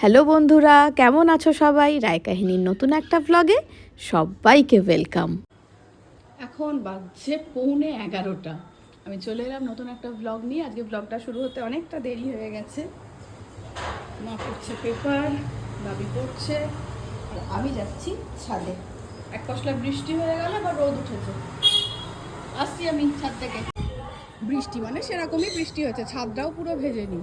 Hello বন্ধুরা, কেমন আছো সবাই? রায় কাহিনীর নতুন একটা ব্লগে সবাইকে ওয়েলকাম এখন বাজছে পৌনে এগারোটা। আমি চলে এলাম নতুন একটা ব্লগ নিয়ে। আজকে ব্লগটা শুরু হতে অনেকটা দেরি হয়ে গেছে। মা পড়ছে পেপার দাবি পড়ছে, আর আমি যাচ্ছি ছাদে। এক পশলা বৃষ্টি হয়ে গেল, আবার রোদ উঠেছে। আসছি আমি ছাদ থেকে। বৃষ্টি মানে সেরকমই বৃষ্টি হয়েছে, ছাদটাও পুরো ভেজে নি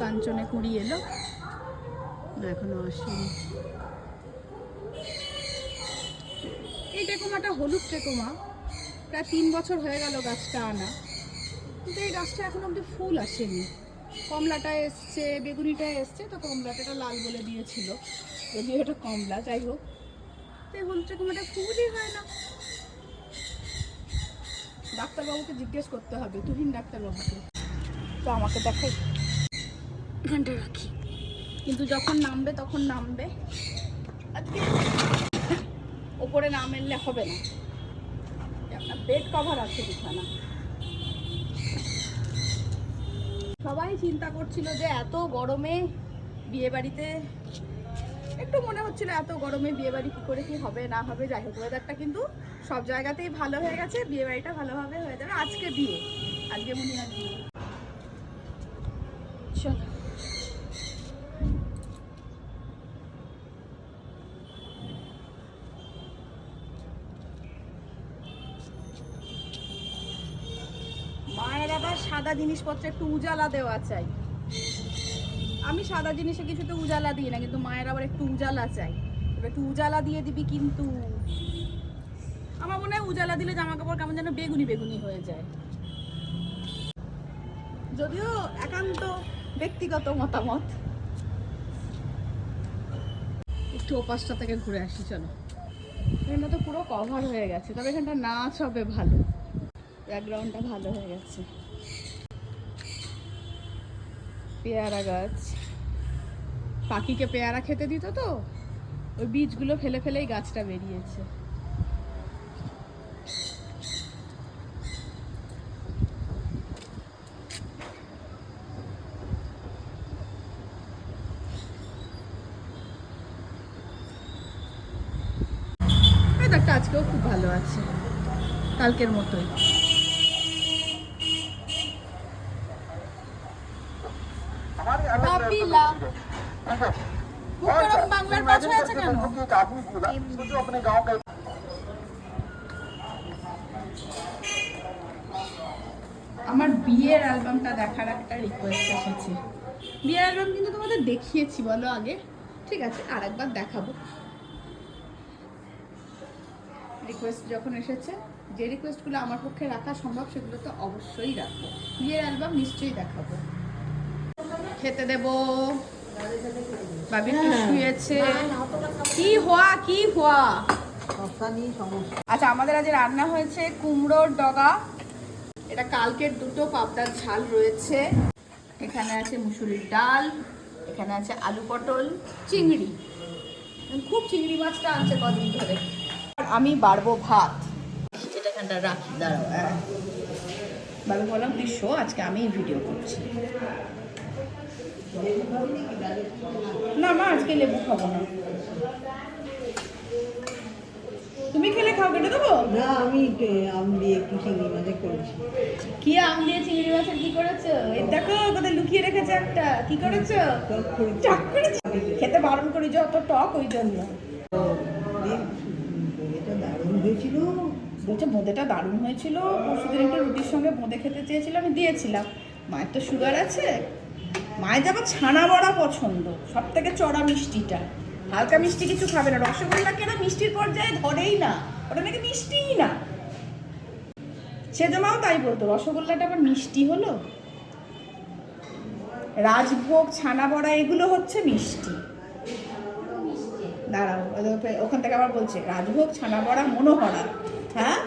কাঞ্চনে কুড়ি এলো। এখনও আসেনি। এই টেকোমাটা হলুদ টেকোমা। প্রায় তিন বছর হয়ে গেল গাছটা আনা। কিন্তু এই গাছটা এখন অব্দি ফুল আসেনি। কমলাটা এসছে, বেগুনিটা এসছে, তো কমলাটা লাল বলে দিয়েছিল। যদিও এটা কমলা, যাই হোক। তো হলুদ টেকোমাটা ফুলই হয় না। ডাক্তারবাবুকে জিজ্ঞেস করতে হবে তুহিন ডাক্তারবাবুকে। তো আমাকে দেখাই। এখানটা রাখি। কিন্তু যখন নামবে তখন নামবে। আজকে ওপরে না মেললে হবে না। আপনার বেড কভার আছে বিছানা। সবাই চিন্তা করছিল যে এত গরমে বিয়ে বাড়িতে একটু মনে হচ্ছিল এত গরমে বিয়ে বাড়ি কী করে কি হবে, না হবে, যাই হোক ওয়েদারটা কিন্তু সব জায়গাতেই ভালো হয়ে গেছে বিয়ে বাড়িটা ভালোভাবে হয়ে যাবে। আজকে বিয়ে, আজকে মনে হয় বিয়ে। চলো। মায়ের আবার সাদা জিনিসপত্রে একটু উজালা দেওয়া চাই। আমি সাদা জিনিসে কিছুতে উজালা দিই না, কিন্তু মায়ের আবার একটু উজালা চাই। একটু উজালা দিয়ে দিবি কিন্তু। আমার মনে হয় উজালা দিলে জামা কাপড় কেমন যেন বেগুনি বেগুনি হয়ে যায়। যদিও একান্ত ব্যক্তিগত মতামত। একটু ওপাশটা থেকে ঘুরে আসি, চলো। এখানটা তো পুরো কভার হয়ে গেছে, তবে এখানটা নাচ হবে ভালো। ব্যাকগ্রাউন্ডটা ভালো হয়ে গেছে। পেয়ারা গাছ। পাখিকে পেয়ারা খেতে দিত তো, ওই বীজগুলো ফেলে ফেলেই গাছটা বেরিয়েছে। আজকেও খুব ভালো আছে, কালকের মতোই। পাশ হয়ে আছে কেন अपने गांव का আমার বিয়ের অ্যালবামটা দেখার একটা রিকোয়েস্ট এসেছে বিয়ের অ্যালবাম কিন্তু তোমাদের দেখিয়েছি বলো আগে ঠিক আছে আর একবার দেখাবো রিকোয়েস্ট যখন এসেছে যে রিকোয়েস্টগুলো আমার পক্ষে রাখা সম্ভব সেগুলো তো অবশ্যই রাখবো বিয়ের অ্যালবাম নিশ্চয়ই দেখাবো খেতে দেব বাবি একটু শুয়েছে। কি হওয়া কি হওয়া? আচ্ছা আমাদের আজ রান্না হয়েছে কুমড়োর ডগা। এটা কালকের দুটো পাবদার ঝাল রয়েছে। এখানে আছে মুসুরির ডাল এখানে আছে আলু পটল চিংড়ি। খুব চিংড়ি মাছটা আনছে কদিন ধরে। আমি বাড়বো ভাত। এটা এখানটা রাখি দাঁড়াও হ্যাঁ। বাবু বললাম তুই শো আজকে আমি ভিডিও করছি। না মা আজকে লেবু খাব না। তুমি খেলে খাও কেটে দেবো? না আমি আম দিয়ে একটু চিংড়ি মাঝে করেছি। কি আম দিয়ে চিংড়ি মাছের কি করেছ? এই দেখো কোথায় লুকিয়ে রেখেছে একটা। কি করেছ? টক করেছ খেতে বারণ করি যে অত টক ওই জন্য। দারুণ হয়েছিল। বলছে বোঁদেটা দারুণ হয়েছিল। পরশুদিন একটা রুটির সঙ্গে বোঁদে খেতে চেয়েছিল আমি দিয়েছিলাম। মায়ের তো সুগার আছে। মায়ের যাবার ছানা বড়া পছন্দ সব থেকে চড়া মিষ্টিটা। হালকা মিষ্টি কিছু খাবে না রসগোল্লাকে না মিষ্টির পর্যায়ে ধরেই না, ওটা নাকি মিষ্টিই না। সেজমাও তাই বলতো, রসগোল্লাটা আবার মিষ্টি হলো? রাজভোগ, ছানা বড়া, এগুলো হচ্ছে মিষ্টি। দাঁড়াও ওখান থেকে আবার বলছে, রাজভোগ, ছানা বড়া, মনোহরা। হ্যাঁ?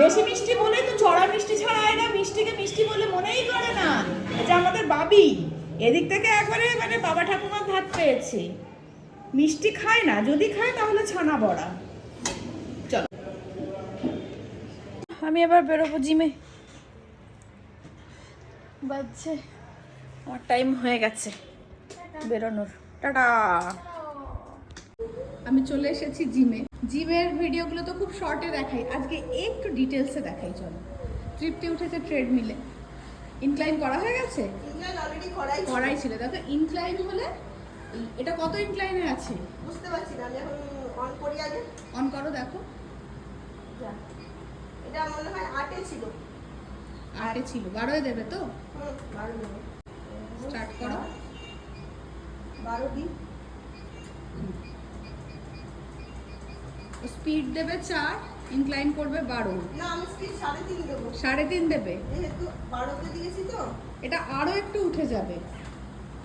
বেশি মিষ্টি বলে তো চড়া মিষ্টি ছাড়া এরা মিষ্টিকে মিষ্টি বলে মনেই করে না। এটা আমাদের বাবি। এদিক থেকে একবারে মানে বাবা ঠাকুমা ভাত পেয়েছে। মিষ্টি খায় না যদি খায় তাহলে ছানা বড়া। চলো। আমি এবার বেরোবো জিমে। বাজছে। আমার টাইম হয়ে গেছে। বেরোনোর। টাটা। আমি চলে এসেছি জিমে। জিমের ভিডিওগুলো তো খুব শর্টে দেখাই। আজকে একটু ডিটেলসে দেখাই চলো। তৃপ্তি উঠেছে ট্রেডমিলে ইনক্লাইন করা হয়ে গেছে? করাই ছিল। দেখো ইনক্লাইন হলে এটা কত ইনক্লাইনে আছে? বুঝতে পারছি না আমি এখন অন করি আগে। অন করো দেখো। এটা মনে হয় আটে ছিল। আটে ছিল। বারোয় দেবে তো? বারো দেবো। স্টার্ট করো। বারো দিন স্পিড দেবে চার ইনক্লাইন করবে বারো। না আমি স্পিড সাড়ে তিন দেবো। সাড়ে তিন দেবে। যেহেতু বারোতে দিয়েছি তো। এটা আরও একটু উঠে যাবে।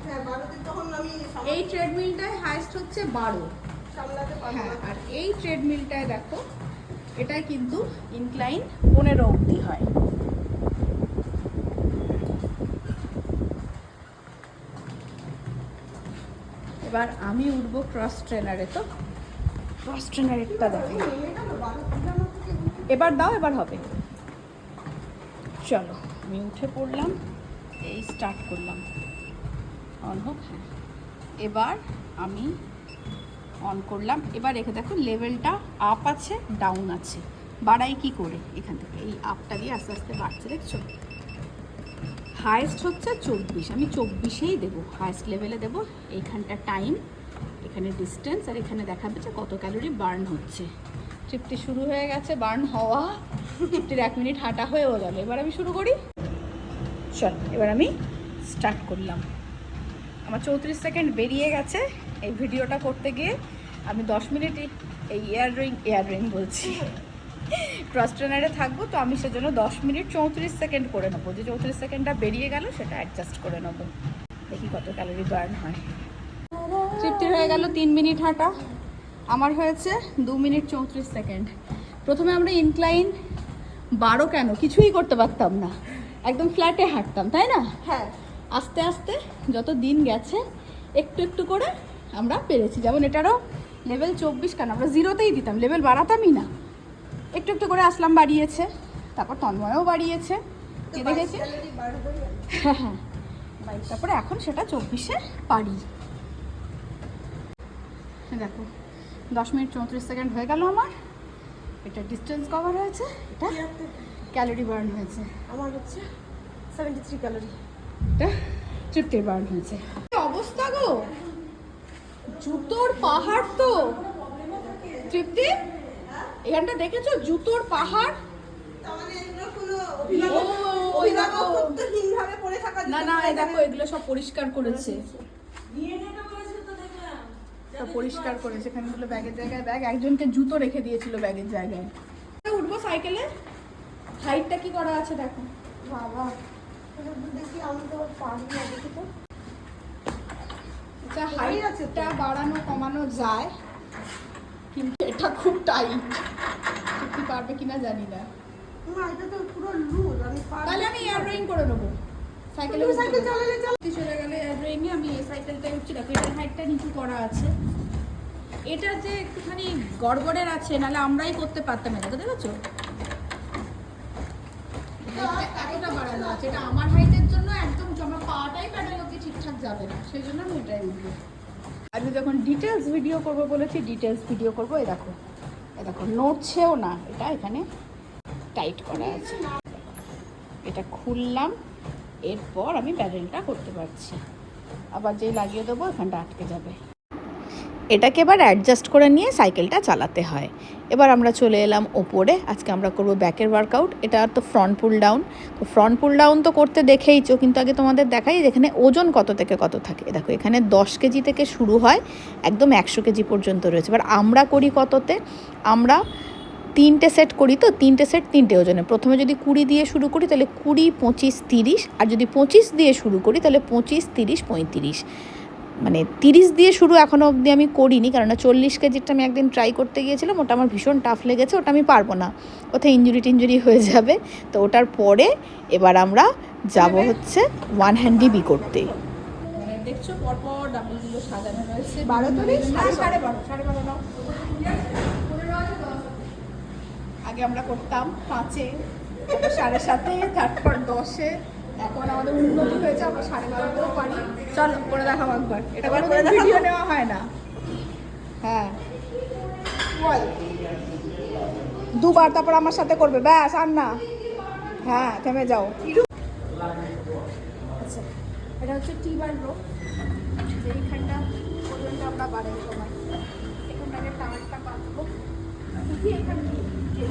হ্যাঁ বারোতে তখন আমি এই ট্রেডমিলটায় হাইস্ট হচ্ছে বারো। সামলাতে হ্যাঁ আর এই ট্রেডমিলটায় দেখো এটাই কিন্তু ইনক্লাইন পনেরো অবধি হয়। এবার আমি উঠবো ক্রস ট্রেনারে তো। ক্রস ট্রেনারেরটা দেখো। নেমে গেল বারো দিলাম থেকে এবার দাও, এবার হবে। চলো, আমি উঠে পড়লাম, এই স্টার্ট করলাম। অন হোক হ্যাঁ। এবার আমি অন করলাম। এবার রেখে দেখো লেভেলটা আপ আছে ডাউন আছে। বাড়াই কি করে? এখান থেকে, এই আপটা দিয়ে আস্তে আস্তে বাড়ছে, দেখছ? হায়েস্ট হচ্ছে চব্বিশ। আমি চব্বিশেই দেবো। হায়েস্ট লেভেলে দেবো। এইখানটা টাইম এখানে ডিস্টেন্স আর এখানে দেখাবে যে কত ক্যালোরি বার্ন হচ্ছে। ট্রিপটি শুরু হয়ে গেছে বার্ন হওয়া। ট্রিপটির এক মিনিট হাঁটা হয়েও গেল এবার আমি শুরু করি। চল, এবার আমি স্টার্ট করলাম। আমার চৌত্রিশ সেকেন্ড বেরিয়ে গেছে। এই ভিডিওটা করতে গিয়ে আমি দশ মিনিট এই এয়ার ড্রয়িং এয়ার ড্রয়িং বলছি। ক্রস ট্রেনারে থাকব, তো আমি সেজন্য দশ মিনিট চৌত্রিশ সেকেন্ড করে নেব। যে চৌত্রিশ সেকেন্ডটা বেরিয়ে গেল, সেটা অ্যাডজাস্ট করে নেব। দেখি কত ক্যালোরি বার্ন হয়। তৃপ্তির হয়ে গেল তিন মিনিট হাঁটা। আমার হয়েছে দু মিনিট চৌত্রিশ সেকেন্ড। প্রথমে আমরা ইনক্লাইন বারো কেন? কিছুই করতে পারতাম না। একদম ফ্ল্যাটে হাঁটতাম তাই না? হ্যাঁ। আস্তে আস্তে যত দিন গেছে একটু একটু করে আমরা পেরেছি। যেমন এটারও লেভেল চব্বিশ কেন? আমরা জিরোতেই দিতাম লেভেল বাড়াতামই না। একটু একটু করে আসলাম বাড়িয়েছে। তারপর তন্ময়ও বাড়িয়েছে। কে দেখেছে? হ্যাঁ হ্যাঁ। তারপরে এখন সেটা চব্বিশে পারি। দেখো দশ মিনিট চৌত্রিশ সেকেন্ড হয়ে গেল আমার। এটা ডিস্টেন্স কভার হয়েছে এটা ক্যালোরি বার্ন হয়েছে। আমার হচ্ছে সেভেন্টি থ্রি ক্যালোরি এটা তৃপ্তির বার্ন হয়েছে। অবস্থা গো? জুতোর পাহাড় তো। তৃপ্তি এখানটা দেখেছ? জুতোর পাহাড়। মানে না না এই দেখো এগুলো সব পরিষ্কার করেছে। পরিষ্কার করে এখানে গুলো ব্যাগের জায়গায় ব্যাগ একজনকে জুতো রেখে দিয়েছিল ব্যাগের জায়গায়। উঠবো সাইকেলে? হাইটটা কি করা আছে দেখো। বাবা দেখি আমি তো পারি না দেখি তো। আচ্ছা। হাইটটা বাড়ানো কমানো যায় কিন্তু এটা খুব টাইট সত্যি পারবে কিনা জানি না। এটা তো পুরো লুজ আমি তাহলে আমি এয়ার ড্রয়িং করে নেব। সাইকেলে সাইকেল চালালে চালা উঠতে চলে গেলে এয়ার আমি এই সাইকেলটা উঠছি। দেখো এটার হাইটটা নিচু করা আছে। এটা যে একটুখানি গড়গড়ের আছে নাহলে আমরাই করতে পারতাম এটা তো দেখেছ এতটা বাড়ানো আছে। এটা আমার হাইটের জন্য একদম জমা পাওয়াটাই প্যাডেল অব্দি ঠিকঠাক যাবে না। সেই জন্য আমি এটাই উঠবো। আমি যখন ডিটেলস ভিডিও করব বলেছি ডিটেলস ভিডিও করব এই দেখো। এই দেখো নড়ছেও না। এটা এখানে টাইট করা আছে। এটা খুললাম। এরপর আমি প্যাডেলটা করতে পারছি। আবার যেই লাগিয়ে দেবো এখানটা আটকে যাবে। এটাকে এবার অ্যাডজাস্ট করে নিয়ে সাইকেলটা চালাতে হয়। এবার আমরা চলে এলাম ওপরে। আজকে আমরা করব ব্যাকের ওয়ার্কআউট এটা তো ফ্রন্ট পুল ডাউন তো ফ্রন্ট পুল ডাউন তো করতে দেখেইছো, কিন্তু আগে তোমাদের দেখাই এখানে ওজন কত থেকে কত থাকে। দেখো, এখানে দশ কেজি থেকে শুরু হয়, একদম একশো কেজি পর্যন্ত রয়েছে। এবার আমরা করি কততে? আমরা তিনটে সেট করি তো তিনটে সেট তিনটে ওজনে প্রথমে যদি কুড়ি দিয়ে শুরু করি তাহলে কুড়ি পঁচিশ তিরিশ আর যদি পঁচিশ দিয়ে শুরু করি তাহলে পঁচিশ তিরিশ পঁয়ত্রিশ মানে তিরিশ দিয়ে শুরু এখনও অবধি আমি করিনি কারণ চল্লিশ কেজিরটা আমি একদিন ট্রাই করতে গিয়েছিলাম ওটা আমার ভীষণ টাফ লেগেছে ওটা আমি পারব না কোথায় ইঞ্জুরি টিঞ্জুরি হয়ে যাবে তো ওটার পরে এবার আমরা যাব হচ্ছে ওয়ান হ্যান্ডি বি করতে মানে দেখছ পরপর ডাবলগুলো সাজানো রয়েছে বারো তো সাড়ে বারো সাড়ে বারো আগে আমরা করতাম পাঁচে সাড়ে সাতে তারপর দশে। এখন আমাদের উন্নতি হয়েছে আমরা সাড়ে বারোতেও পারি। চল করে দেখাবো একবার। এটা কোনো ভিডিও নেওয়া হয় না। হ্যাঁ। বল। দুবার তারপর আমার সাথে করবে। ব্যাস আর না। হ্যাঁ থেমে যাও। আচ্ছা এটা হচ্ছে টি বার রো যেইখানটা পর্যন্ত আমরা বাড়াই সময়। এখানটাকে টাওয়ারটা বাঁধবো। এখান? কি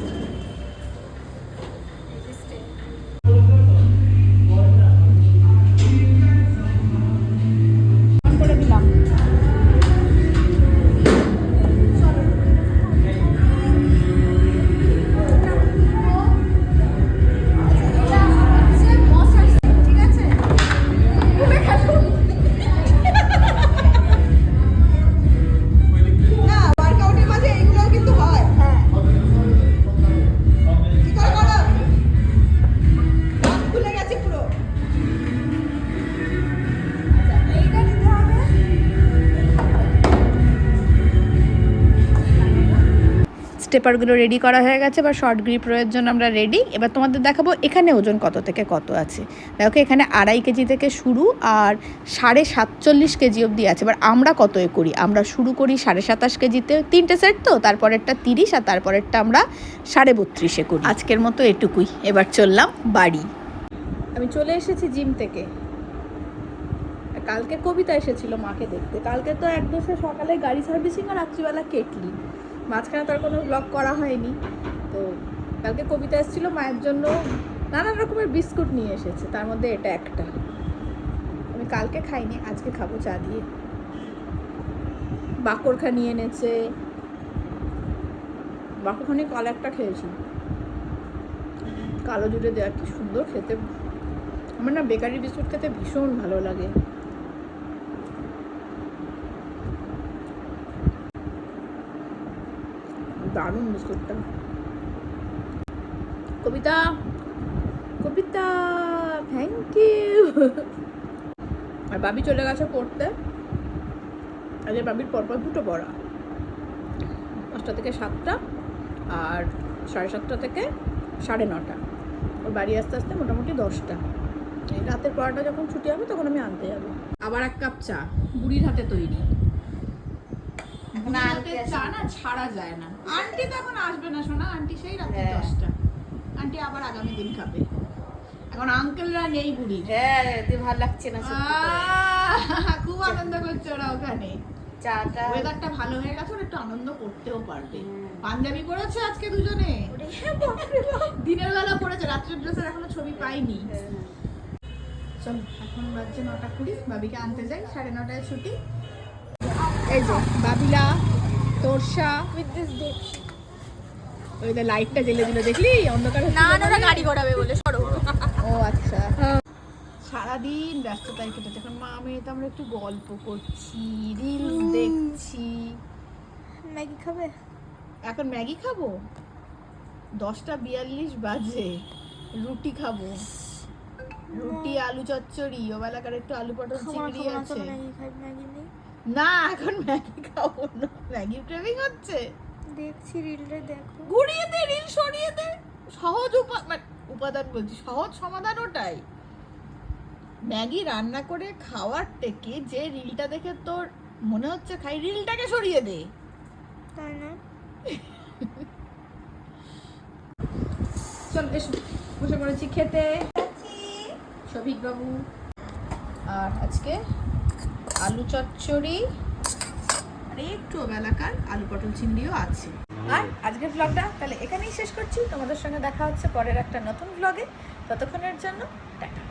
স্টেপারগুলো রেডি করা হয়ে গেছে বা শর্ট গ্রিপ রয়ের জন্য আমরা রেডি এবার তোমাদের দেখাবো এখানে ওজন কত থেকে কত আছে। দেখো এখানে আড়াই কেজি থেকে শুরু আর সাড়ে সাতচল্লিশ কেজি অবধি আছে। এবার আমরা কত এ করি? আমরা শুরু করি সাড়ে সাতাশ কেজিতে। তিনটে সেট তো, তারপরেরটা তিরিশ আর তারপরেরটা আমরা সাড়ে বত্রিশে করি। আজকের মতো এটুকুই। এবার চললাম বাড়ি। আমি চলে এসেছি জিম থেকে। কালকে কবিতা এসেছিল মাকে দেখতে। কালকে তো এক দোষে সকালে গাড়ি সার্ভিসিং আর রাত্রিবেলা কেটলি। মাঝখানে তার কোনো ব্লগ করা হয়নি। তো কালকে কবিতা এসেছিল মায়ের জন্য নানান রকমের বিস্কুট নিয়ে এসেছে, তার মধ্যে এটা একটা। আমি কালকে খাইনি, আজকে খাব চা দিয়ে। বাকরখা নিয়ে এনেছে। বাকরখানি কাল একটা খেয়েছি। কালো জুড়ে দেওয়া কি সুন্দর খেতে। আমার না বেকারি বিস্কুট খেতে ভীষণ ভালো লাগে। দারুণ বিস্কুটটা কবিতা কবিতা থ্যাংক ইউ আর বাবি চলে গেছে পড়তে। আজকে বাবির পরপর দুটো পড়া। পাঁচটা থেকে সাতটা আর সাড়ে সাতটা থেকে সাড়ে নটা। ওর বাড়ি আসতে আসতে মোটামুটি দশটা। এই রাতের পড়াটা যখন ছুটি হবে তখন আমি আনতে যাব। আবার এক কাপ চা। বুড়ির হাতে তৈরি। চা না ছাড়া যায় না। আন্টি তো এখন আসবে না শোনা আন্টি সেই রাত্রি হ্যাঁ। দশটা। আন্টি আবার আগামী দিন খাবে। এখন আঙ্কেলরা নেই বুড়ির হ্যাঁ ভালো লাগছে না খুব আনন্দ করছে ওরা ওখানে। চাটা। ওয়েদারটা ভালো হয়ে গেছে একটু আনন্দ করতেও পারবে। পাঞ্জাবি পরেছে আজকে দুজনে? দিনের বেলা পরেছে রাত্রের ড্রেসের এখনও ছবি পাইনি। চল এখন বাজছে নটা কুড়ি বাবিকে আনতে যাই সাড়ে নটায় ছুটি। এই যে বাবিলা। তোরসা। With this dick. ওই যে লাইটটা জ্বেলে দিল দেখলি? অন্ধকার না না গাড়ি ঘোরাবে বলে সরো। ও আচ্ছা। সারাদিন ব্যস্ততায় কেটেছে। এখন মা মেয়ে তো আমরা একটু গল্প করছি রিলস দেখছি। ম্যাগি খাবে? এখন ম্যাগি খাব? দশটা বিয়াল্লিশ বাজে। রুটি খাব। রুটি আলু চচ্চড়ি ওবেলাকার একটু আলু পটল চিংড়ি আছে। ম্যাগি খাই ম্যাগি নেই। না এখন ম্যাগি খাব না। ম্যাগি ক্রেভিং হচ্ছে। দেখছি রিলটা দেখো। ঘুরিয়ে দে রিল সরিয়ে দে। সহজ উপা মানে উপাদান বলছি সহজ সমাধান ওটাই। ম্যাগি রান্না করে খাওয়ার থেকে যে রিলটা দেখে তোর মনে হচ্ছে খাই রিলটাকে সরিয়ে দে। তাই না? চল এসো। বসে পড়েছি খেতে। শফিক বাবু। আর আজকে আলু চচ্চড়ি। আর একটু বেলাকার আলু পটল চিংড়িও আছে। আর আজকের ব্লগটা তাহলে এখানেই শেষ করছি। তোমাদের সঙ্গে দেখা হচ্ছে পরের একটা নতুন ব্লগে ততক্ষণের জন্য টাটা।